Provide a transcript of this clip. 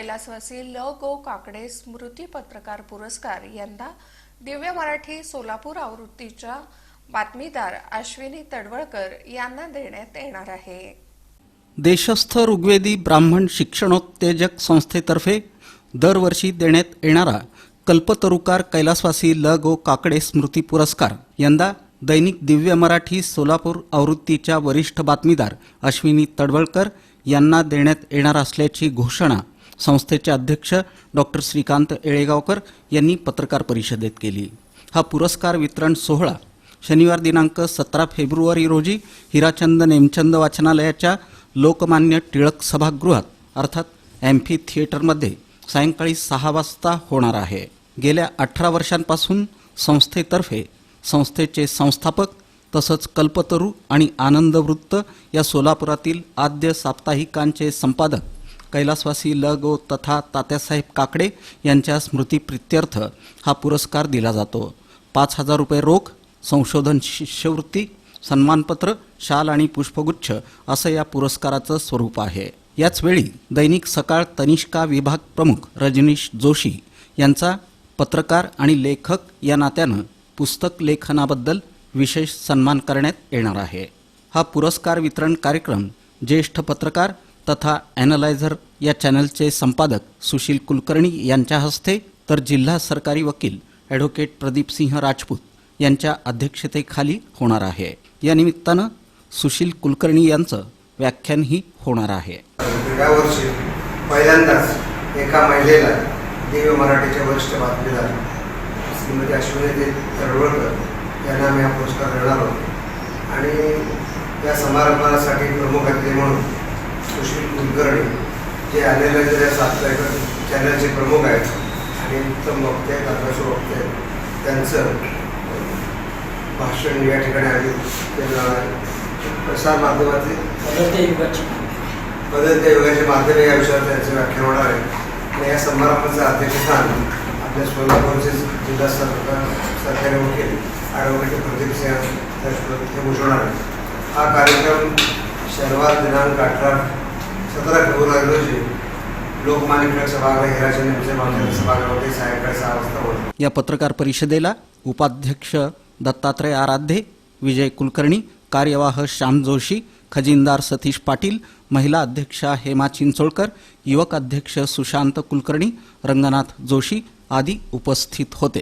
कैलासवासी ल गो काकडे स्मृती पत्रकार पुरस्कार यंदा दिव्य मराठी सोलापूर आवृत्तीच्या बातमीदार अश्विनी तडवळकर यांना देण्यात येणार आहे. देशस्थ ऋग्वेदी ब्राह्मण शिक्षणोत्तेजक संस्थेतर्फे दरवर्षी देण्यात येणारा कल्पतरुकार कैलासवासी ल गो काकडे स्मृती पुरस्कार यंदा दैनिक दिव्य मराठी सोलापूर आवृत्तीच्या वरिष्ठ बातमीदार अश्विनी तडवळकर यांना देण्यात येणार असल्याची घोषणा संस्थेचे अध्यक्ष डॉक्टर श्रीकांत येळेगावकर यांनी पत्रकार परिषदेत केली. हा पुरस्कार वितरण सोहळा शनिवार दिनांक सतरा फेब्रुवारी रोजी हिराचंद नेमचंद वाचनालयाच्या लोकमान्य टिळक सभागृहात अर्थात एम्फी थिएटरमध्ये सायंकाळी सहा वाजता होणार आहे. गेल्या अठरा वर्षांपासून संस्थेतर्फे संस्थेचे संस्थापक तसंच कल्पतरू आणि आनंदवृत्त या सोलापुरातील आद्य साप्ताहिकांचे संपादक कैलासवासी ल गो तथा तात्यासाहेब काकडे यांच्या स्मृतीप्रित्यर्थ हा पुरस्कार दिला जातो. पाच हजार रुपये रोख संशोधन शिष्यवृत्ती सन्मानपत्र शाल आणि पुष्पगुच्छ असं या पुरस्काराचं स्वरूप आहे. याचवेळी दैनिक सकाळ तनिष्का विभाग प्रमुख रजनीश जोशी यांचा पत्रकार आणि लेखक या नात्यानं पुस्तक लेखनाबद्दल विशेष सन्मान करण्यात येणार आहे. हा पुरस्कार वितरण कार्यक्रम ज्येष्ठ पत्रकार तथा ॲनलायझर या चॅनलचे संपादक सुशील कुलकर्णी यांच्या हस्ते तर जिल्हा सरकारी वकील ॲडव्होकेट प्रदीपसिंह राजपूत यांच्या अध्यक्षतेखाली होणार आहे. या निमित्तानं सुशील कुलकर्णी यांचं व्याख्यानही होणार आहे. यावर्षी पहिल्यांदाच एका महिलेला दिव्य मराठीच्या वरिष्ठ बातमीदार श्रीमती अश्विनी दे तडवळकर यांना आम्ही हा पुरस्कार देणार आहोत आणि या समारंभासाठी प्रमुख अतिथी म्हणून सुशील कुलकर्णी जे आलेले जे साप्ताहिक चॅनलचे प्रमुख आहेत आणि उत्तम वक्ते आहेत आदर्श वक्ते आहेत त्यांचं भाषण या ठिकाणी जाणार आहे प्रसार माध्यमातील बदलत्या युगाची माध्यम या विषयावर त्यांचे व्याख्यान होणार आहे. आणि या समारंभाचं अध्यक्षस्थान आपल्या सोलापूरचे जिल्हा सरकार सरकारी वकील ॲडव्होकेट प्रदीप सिंह हे भूषवणार आहे हा कार्यक्रम शनिवार दिनांक अठरा सतरा फेब्रुवारी रोजी लोकमान्य टिळक सभागृह हिराचंद सभागृहामध्ये सायंकाळी सहा वाजता या पत्रकार परिषदेला उपाध्यक्ष दत्तात्रय आराध्ये विजय कुलकर्णी कार्यवाह श्याम जोशी खजिनदार सतीश पाटील महिला अध्यक्षा हेमा चिंचोळकर युवक अध्यक्ष सुशांत कुलकर्णी रंगनाथ जोशी आदी उपस्थित होते.